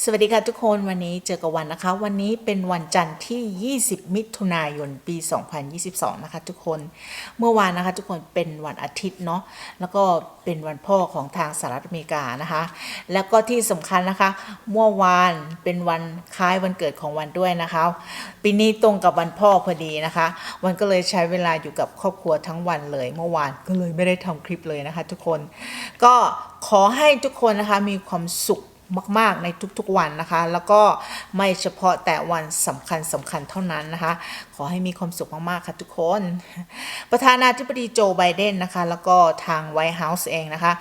สวัสดีค่ะทุกคนวันนี้เจอกับวันนะคะ วันนี้เป็นวันจันทร์ที่ 20 มิถุนายนปี 2022 นะคะ ทุกคนเมื่อวานนะคะทุกคนเป็นวันอาทิตย์เนาะแล้วก็เป็นวันพ่อของทางสหรัฐอเมริกานะคะ แล้วก็ที่สำคัญนะคะ เมื่อวานเป็นวันคล้ายวันเกิดของวันด้วยนะคะ ปีนี้ตรงกับวันพ่อพอดีนะคะ วันก็เลยใช้เวลาอยู่กับครอบครัวทั้งวันเลย เมื่อวานก็เลยไม่ได้ทำคลิปเลยนะคะ ทุกคนก็ขอให้ทุกคนนะคะมีความสุข มาก ๆ ในทุกๆวันนะคะ แล้วก็ไม่เฉพาะแต่วันสำคัญสำคัญเท่านั้นนะคะ ขอให้มีความสุขมาก ๆ ค่ะทุกคน ประธานาธิบดีโจไบเดนนะคะ แล้วก็ทางไวท์เฮาส์เองนะคะ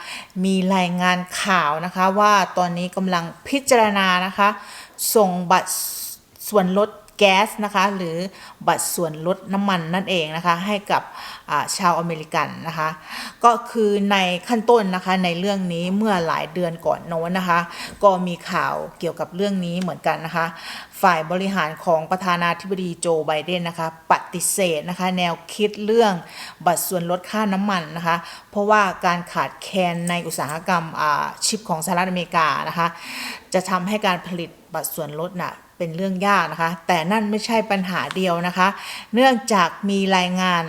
มีรายงานข่าวนะคะว่าตอนนี้กำลังพิจารณานะคะ ส่งบัตรส่วนลดแก๊สนะคะหรือบัตรส่วนลดน้ำมันนั่นเองนะคะให้กับชาวอเมริกันนะคะก็คือในขั้นต้นนะคะในเรื่องนี้เมื่อหลายเดือนก่อนโน้นนะคะก็มีข่าวเกี่ยวกับเรื่องนี้เหมือนกันนะคะฝ่ายบริหารของประธานาธิบดีโจไบเดนนะคะปฏิเสธนะคะแนวคิดเรื่องบัตรส่วนลดค่าน้ำมันนะคะเพราะว่าการขาดแคลนในอุตสาหกรรมอาชิปของสหรัฐอเมริกานะคะจะทำให้การผลิตบัตรส่วนลดน่ะ เป็นเรื่องยากนะคะ แต่นั่นไม่ใช่ปัญหาเดียวนะคะ เนื่องจากมีรายงาน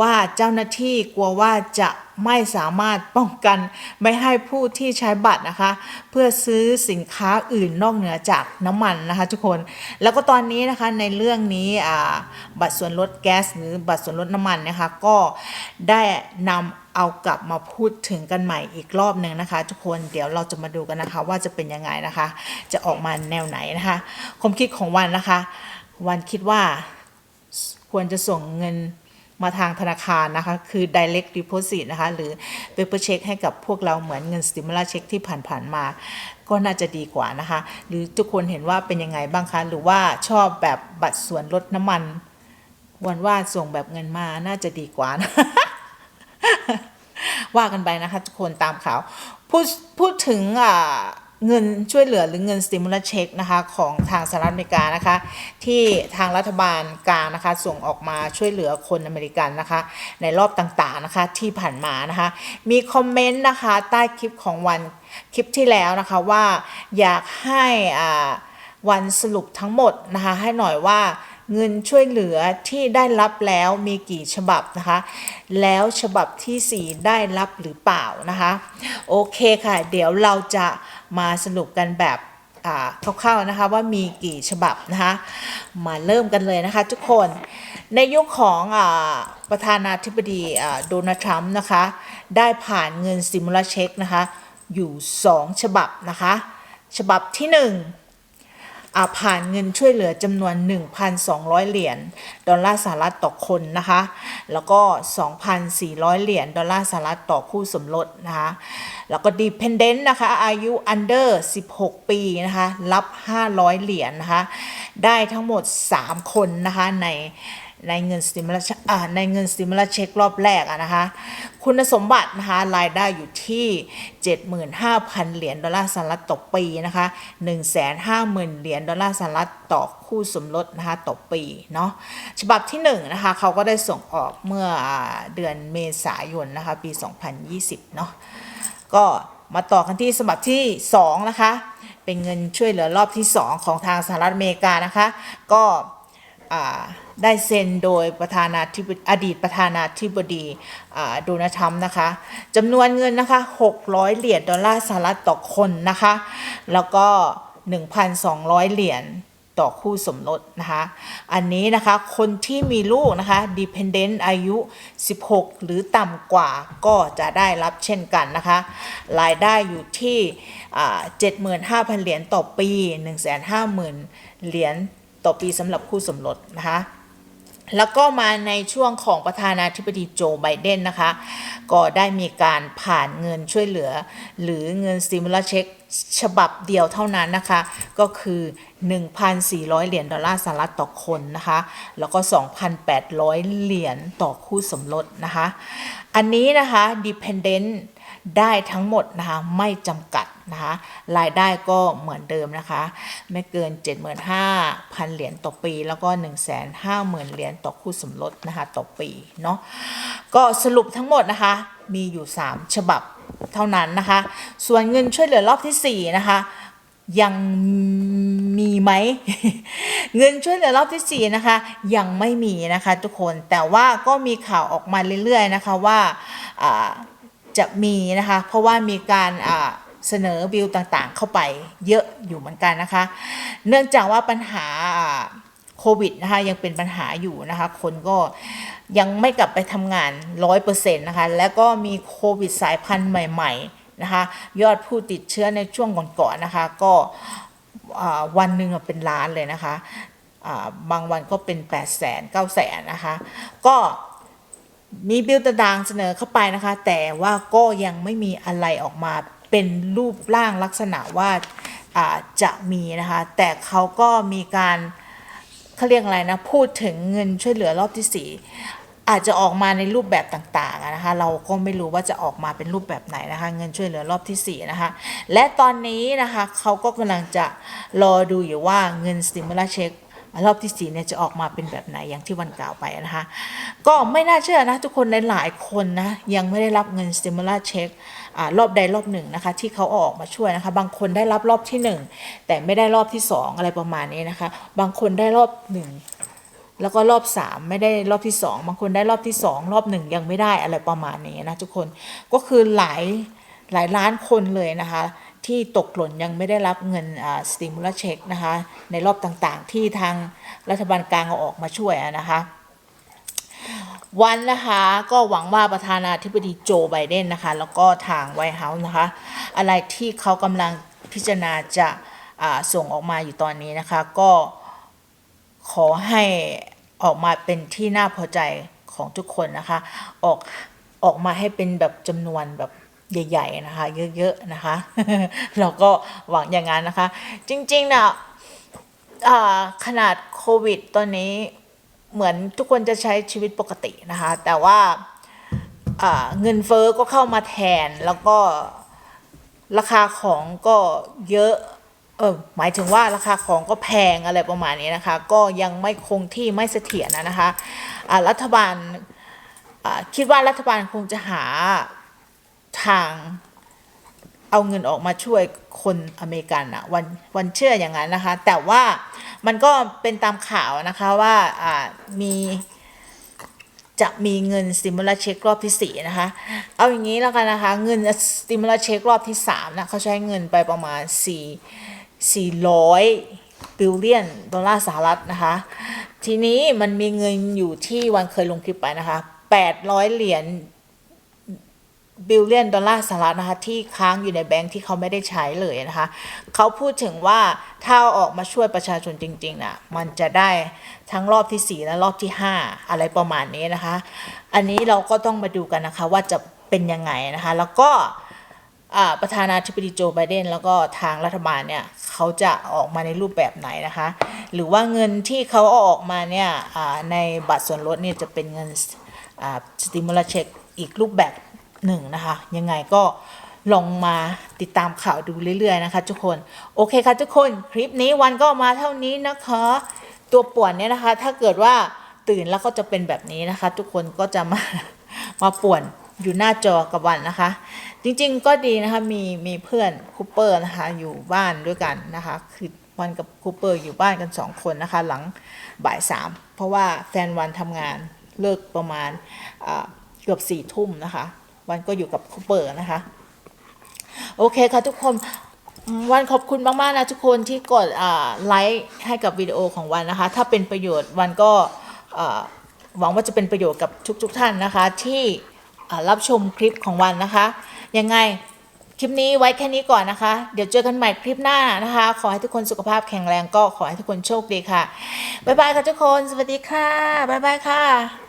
ว่าเจ้าหน้าที่กลัวว่าจะ ไม่สามารถป้องกันไม่ให้ผู้ที่ใช้บัตรนะคะ เพื่อซื้อสินค้าอื่นนอกเหนือจากน้ำมันนะคะทุกคนแล้วก็ตอนนี้นะคะในเรื่องนี้อ่าบัตรส่วนลดแก๊สหรือบัตรส่วนลดน้ำมันนะคะก็ได้นำเอากลับมาพูดถึงกันใหม่อีกรอบหนึ่งนะคะ ทุกคนเดี๋ยวเราจะมาดูกันนะคะ ว่าจะเป็นยังไงนะคะ จะออกมาแนวไหนนะคะความคิดของวันนะคะ วันคิดว่าควรจะส่งเงิน มาทางธนาคารนะคะ คือ direct deposit นะคะ หรือ paper check ให้กับพวกเราเหมือนเงิน stimulus check ที่ผ่านๆมา ก็น่าจะดีกว่านะคะ หรือทุกคนเห็นว่าเป็นยังไงบ้างคะ หรือว่าชอบแบบบัตรส่วนลดน้ำมัน วันว่าส่งแบบเงินมาน่าจะดีกว่านะว่ากันไปนะคะ ทุกคนตามข่าวพูดพูดถึงอ่า เงินช่วยเหลือหรือเงิน stimulus check นะคะของทางสหรัฐอเมริกานะคะ ที่ทางรัฐบาลกลางนะคะ ส่งออกมาช่วยเหลือคนอเมริกันนะคะ ในรอบต่างๆนะคะที่ผ่านมานะคะ มีคอมเมนต์นะคะ ใต้คลิปของวันคลิปที่แล้วนะคะว่าอยากให้อ่าวันสรุปทั้งหมดนะคะ ให้หน่อยว่าเงินช่วยเหลือที่ได้รับแล้วมีกี่ฉบับนะคะ แล้วฉบับทีสี่4 ได้รับหรือเปล่านะคะ โอเคค่ะ เดี๋ยวเราจะ มาสรุปกันแบบคร่าวๆนะคะว่ามีกี่ฉบับนะคะมาเริ่มกันเลยนะคะทุกคนในยุคของอประธานาธิบดีโดนัลด์ทรัมป์นะคะได้ผ่านเงินสิมูลเช็คนะคะอยู่ 2 ฉบับนะคะฉบับที่1อ่า ผ่านเงินช่วยเหลือจำนวน 1,200 เหรียญดอลลาร์สหรัฐต่อคนนะคะ แล้วก็ 2,400 เหรียญดอลลาร์สหรัฐต่อคู่สมรสนะคะ แล้วก็ dependent นะคะ อายุ under 16 ปีนะคะ รับ 500 เหรียญนะคะ ได้ทั้งหมด 3 คนนะคะใน ในเงินสติมล u อ่าในเงินสติมลเช็ครอบแรกอะนะคะ คุณสมบัตินะคะรายได้อยู่ที่ 75,000 เหรียญดอลลาร์สหรัฐต่อปีนะคะ150,000 เหรียญดอลลาร์สหรัฐต่อคู่สมรสนะคะต่อปีเนาะฉบับที่1นะคะเขาก็ได้ส่งออกเมื่อเดือนเมษายนนะคะปี 2020 เนาะก็มาต่อกันที่ฉบับที่2นะคะเป็นเงินช่วยเหลือรอบที่ 2 ของทางสหรัฐอเมริกานะคะก็ ได้เซ็นโดยประธานาธิบดีอดีตประธานาธิบดีโดนัลด์ทรัมป์นะคะจำนวนเงินนะคะ600 เหรียญดอลลาร์สหรัฐต่อคนนะคะ แล้วก็ 1,200 เหรียญต่อคู่สมรสนะคะ อันนี้นะคะคนที่มีลูกนะคะ dependent อายุ 16 หรือต่ำกว่าก็จะได้รับเช่นกันนะคะ รายได้อยู่ที่ 75,000 เหรียญต่อปี 150,000 เหรียญ ต่อปีสำหรับคู่สมรสนะคะแล้วก็มาในช่วงของประธานาธิบดีโจไบเดนนะคะ ก็ได้มีการผ่านเงินช่วยเหลือ หรือเงินสติมูลเช็คฉบับเดียวเท่านั้นนะคะ ก็คือ 1,400 เหรียญดอลลาร์สหรัฐต่อคนนะคะ แล้วก็ 2,800 เหรียญต่อคู่สมรสนะคะ อันนี้นะคะ dependent ได้ทั้งหมดนะคะไม่จำกัดนะคะรายได้ก็เหมือนเดิมนะคะ ไม่เกิน 75,000 เหรียญต่อปี แล้วก็ 150,000 เหรียญต่อคู่สมรสนะคะต่อปีเนาะก็สรุปทั้งหมดนะคะมีอยู่ 3 ฉบับเท่านั้นนะคะ ส่วนเงินช่วยเหลือรอบที่ 4 นะคะยังมีไหม เงินช่วยเหลือรอบที่ 4 นะคะ ยังไม่มีนะคะทุกคนแต่ว่าก็มีข่าวออกมาเรื่อยๆนะคะว่าอ่า จะมีนะคะ เพราะว่ามีการเสนอบิลต่างๆ เข้าไปเยอะอยู่เหมือนกันนะคะ เนื่องจากว่าปัญหาโควิดนะคะยังเป็นปัญหาอยู่นะคะ คนก็ยังไม่กลับไปทำงาน 100%นะคะ แล้วก็มีโควิดสายพันธุ์ใหม่ๆนะคะ ยอดผู้ติดเชื้อในช่วงก่อนๆนะคะ ก็วันหนึ่งเป็นล้านเลยนะคะ บางวันก็เป็น 8 0 0 0 0 0 9 0 0 0 0นะคะ ก็ มีบิลต่างเสนอเข้าไปนะคะ แต่ว่าก็ยังไม่มีอะไรออกมาเป็นรูปร่างลักษณะว่าจะมีนะคะ แต่เขาก็มีการเขาเรียกอะไรนะ พูดถึงเงินช่วยเหลือรอบที่สี่อาจจะออกมาในรูปแบบต่างๆนะคะ เราก็ไม่รู้ว่าจะออกมาเป็นรูปแบบไหนนะคะ เงินช่วยเหลือรอบที่สี่นะคะ และตอนนี้นะคะเขาก็กำลังจะรอดูอยู่ว่าเงินสติมูล c เช็ค รอบที่สี่เนี่ยจะออกมาเป็นแบบไหนอย่างที่วันกล่าวไปนะคะ ก็ไม่น่าเชื่อนะทุกคนในหลายคนนะยังไม่ได้รับเงินสติมูล c เช็ครอบใดรอบหนึ่งนะคะที่เขาอาออกมาช่วยนะคะ บางคนได้รับรอบที่หนึ่งแต่ไม่ได้รอบที่สองอะไรประมาณนี้นะคะ บางคนได้รอบหนึ่งแล้วก็รอบสามไม่ได้รอบที่สองบางคนได้รอบที่สองรอบหนึ่งยังไม่ได้อะไรประมาณนี้นะทุกคนก็คือหลายหลายล้านคนเลยนะคะ ที่ตกหล่นยังไม่ได้รับเงินสติมูลเช็คนะคะในรอบต่างๆ ที่ทางรัฐบาลกลางเอาออกมาช่วยนะคะวันนะคะก็หวังว่าประธานาธิบดีโจไบเดนนะคะแล้วก็ทางไวท์เฮาส์นะคะอะไรที่เขากำลังพิจารณาจะาส่งออกมาอยู่ตอนนี้นะคะ ก็ขอให้ออกมาเป็นที่น่าพอใจของทุกคนนะคะ ออกออกมาให้เป็นแบบจำนวนแบบ ใหญ่ ๆ นะคะ เยอะๆนะคะ เราก็หวังอย่างนั้นนะคะ จริงๆนะอ่าขนาดโควิดตอนนี้เหมือนทุกคนจะใช้ชีวิตปกตินะคะ แต่ว่าเงินเฟอ้อก็เข้ามาแทนแล้วก็ราคาของก็เยอะเออหมายถึงว่าราคาของก็แพงอะไรประมาณนี้นะคะ ก็ยังไม่คงที่ไม่เสถียรนะนะคะรัฐบาลคิดว่ารัฐบาลคงจะหา ทางเอาเงินออกมาช่วยคนอเมริกันอะวันวันเชื่ออย่างนั้นนะคะ แต่ว่ามันก็เป็นตามข่าวนะคะว่าอ่ามีจะมีเงินสติมูลเช็ครอบที่ 4 นะคะ เอาอย่างนี้แล้วกันนะคะ เงินสติมูลเช็ครอบที่3นะเขาใช้เงินไปประมาณ 4 400บิลเลียนดอลลาร์สหรัฐนะคะ ทีนี้มันมีเงินอยู่ที่วันเคยลงคลิปไปนะคะ 800 เหรียญ บิลเลียนดอลลาร์สหรัฐนะคะที่ค้างอยู่ในแบงค์ที่เขาไม่ได้ใช้เลยนะคะเขาพูดถึงว่าถ้าออกมาช่วยประชาชนจริงๆนะมันจะได้ทั้งรอบที่ 4 และรอบที่ 5 อะไรประมาณนี้นะคะ อันนี้เราก็ต้องมาดูกันนะคะว่าจะเป็นยังไงนะคะ แล้วก็ประธานาธิบดีโจไบเดนแล้วก็ทางรัฐบาลเนี่ยเขาจะออกมาในรูปแบบไหนนะคะ หรือว่าเงินที่เขาเอาอกมาเนี่ยในบัตรส่วนลดเนี่ยจะเป็นเงินสติมูลเช็คอีกรูปแบบ หนึ่งนะคะ ยังไงก็ลองมาติดตามข่าวดูเรื่อย ๆ นะคะ ทุกคน โอเคค่ะทุกคนคลิปนี้วันก็มาเท่านี้นะคะ ตัวป่วนเนี่ยนะคะ ถ้าเกิดว่าตื่นแล้วก็จะเป็นแบบนี้นะคะ ทุกคนก็จะมามาป่วนอยู่หน้าจอกับวันนะคะ จริงๆก็ดีนะคะมีมีเพื่อนคูเปอร์นะคะอยู่บ้านด้วยกันนะคะคือวันกับคูเปอร์อยู่บ้านกันสองคนนะคะ หลังบ่ายสามเพราะว่าแฟนวันทำงานเลิกประมาณเกือบสี่ทุ่มนะคะ วันก็อยู่กับคูเปอร์นะคะ โอเคค่ะทุกคนวันขอบคุณมากๆนะทุกคนที่กดไลค์ให้กับวิดีโอของวันนะคะ ถ้าเป็นประโยชน์วันก็หวังว่าจะเป็นประโยชน์กับทุกๆทท่านนะคะ ที่รับชมคลิปของวันนะคะยังไงคลิปนี้ไว้แค่นี้ก่อนนะคะ เดี๋ยวเจอกันใหม่คลิปหน้านะคะ ขอให้ทุกคนสุขภาพแข็งแรงก็ขอให้ทุกคนโชคดีค่ะ บ๊ายบายค่ะทุกคน สวัสดีค่ะ บ๊ายบายค่ะ